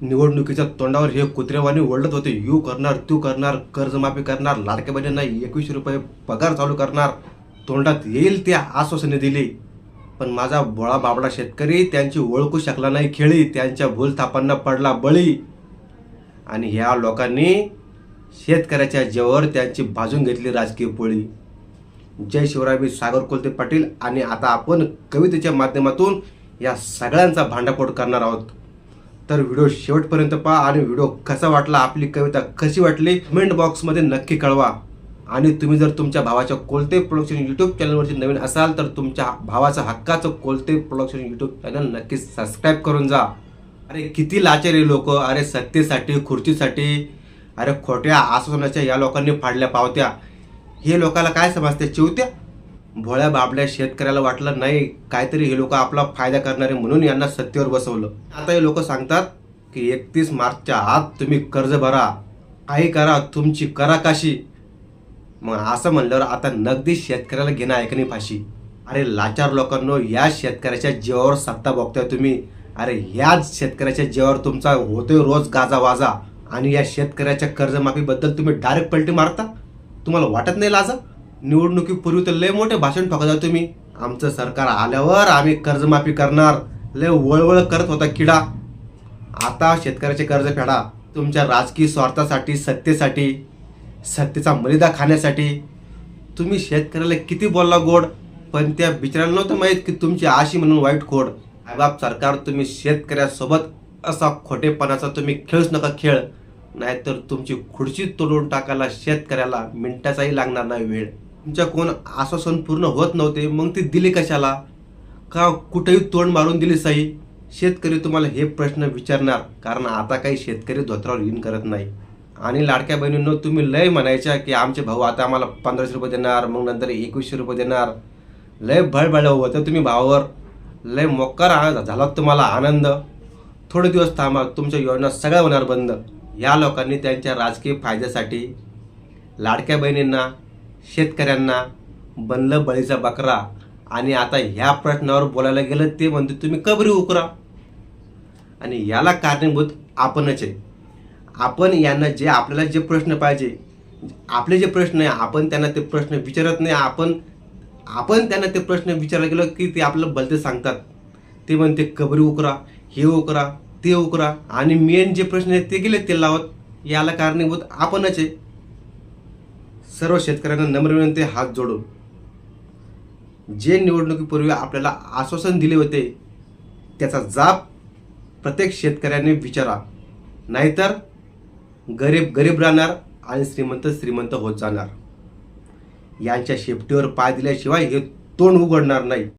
निवडणुकीच्या तोंडावर हे कुत्रेवाणी ओढत होते. यू करणार तू करणार कर्जमाफी करणार लाडके बहिणींना एकवीस रुपये पगार चालू करणार तोंडात येईल त्या आश्वासने दिली. पण माझा बोळा बाबडा शेतकरी त्यांची ओळखू शकला नाही खेळी त्यांच्या भूलथापांना पडला बळी. आणि ह्या लोकांनी शेतकऱ्याच्या जेवर त्यांची भाजून घेतली राजकीय पोळी. जय शिवराय मी सागर कोलते पाटील. आणि आता आपण कवितेच्या माध्यमातून या सगळ्यांचा भांडाफोड करणार आहोत. तर व्हिडिओ शेवटपर्यंत पहा आणि व्हिडिओ कसा वाटला आपली कविता कशी वाटली कमेंट बॉक्समध्ये नक्की कळवा. आणि तुम्ही जर तुमच्या भावाच्या कोलते प्रोडक्शन यूट्यूब चॅनलवरती नवीन असाल तर तुमच्या भावाचं हक्काचं कोलते प्रोडक्शन यूट्यूब चॅनल नक्की सबस्क्राईब करून जा. अरे किती लाचारी लोक. अरे सत्तेसाठी खुर्चीसाठी अरे खोट्या आश्वासनाच्या या लोकांनी फाडल्या पावत्या. हे लोकाला काय समजते? चिवत्या? भोळ्या बाबड्या शेतकऱ्याला वाटलं नाही काहीतरी हे लोक आपला फायदा करणारे म्हणून यांना सत्तेवर बसवलं. आता हे लोक सांगतात की एकतीस मार्चच्या आत तुम्ही कर्ज भरा काही करा तुमची करा काशी. मग असं म्हणल्यावर आता नगदी शेतकऱ्याला घेणं ऐकणे फाशी. अरे लाचार लोकांनो या शेतकऱ्याच्या जीवावर सत्ता बघताय तुम्ही. अरे याच शेतकऱ्याच्या जीवावर तुमचा होतोय रोज गाजा वाजा आणि या शेतकऱ्याच्या कर्जमाफीबद्दल तुम्ही डायरेक्ट पलटी मारता? तुम्हाला वाटत नाही लाजा? निवडणुकीपूर्वी तर लय मोठे भाषण ठोकता तुम्ही आमचं सरकार आल्यावर आम्ही कर्जमाफी करणार. लय वळवळ करत होता किडा. आता शेतकऱ्याचे कर्ज फेडा. तुमच्या राजकीय स्वार्थासाठी सत्तेसाठी सत्तेचा मलिदा खाण्यासाठी. तुम्ही शेतकऱ्याला किती बोलला गोड पण त्या बिचाराला नव्हतं माहीत की तुमची आशी म्हणून वाईट खोड आईबाप सरकार तुम्ही शेतकऱ्यासोबत असा खोटेपणाचा तुम्ही खेळूच नका खेळ. नाहीतर तुमची खुर्ची तोडून टाकायला शेतकऱ्याला मिनटाचाही लागणार नाही वेळ. तुमच्या कोण आश्वासन पूर्ण होत नव्हते मग ते दिले कशाला? का कुठेही तोंड मारून दिली सही? शेतकरी तुम्हाला हे प्रश्न विचारणार कारण आता काही शेतकरी धोत्रावर इन करत नाही. आणि लाडक्या बहिणींनो तुम्ही लय म्हणायच्या की आमचे भाऊ आता आम्हाला पंधराशे रुपये देणार मग नंतर एकवीसशे रुपये देणार. लय भळभळ होतं तुम्ही भावावर. लय मोक्कार झाला तुम्हाला आनंद. थोडे दिवस थांबा तुमच्या योजना सगळ्या होणार बंद. या लोकांनी त्यांच्या राजकीय फायद्यासाठी लाडक्या बहिणींना शेतकऱ्यांना बनलं बळीचा बकरा आणि आता ह्या प्रश्नावर बोलायला गेलं ते म्हणते तुम्ही कबरी उकरा? आणि याला कारणीभूत आपणच आहे. आपण यांना जे आपल्याला जे प्रश्न पाहिजे आपले जे प्रश्न आहे आपण त्यांना ते प्रश्न विचारत नाही आपण आपण त्यांना ते प्रश्न विचारायला गेलो की ते आपल्याला भलते सांगतात. ते म्हणते कबरी उकरा? हे उकरा ते उकरा? आणि मेन जे प्रश्न आहेत ते गेले ते लावत याला कारणीभूत आपणच आहे. सर्व शेतकऱ्यांना नम्र विनंती हात जोडून. जे निवडणुकीपूर्वी आपल्याला आश्वासन दिले होते त्याचा जाप प्रत्येक शेतकऱ्याने विचारा. नाहीतर गरीब गरीब राहणार आणि श्रीमंत श्रीमंत होत जाणार. यांच्या शेपटीवर पाय दिल्याशिवाय हे तोंड उघडणार नाही.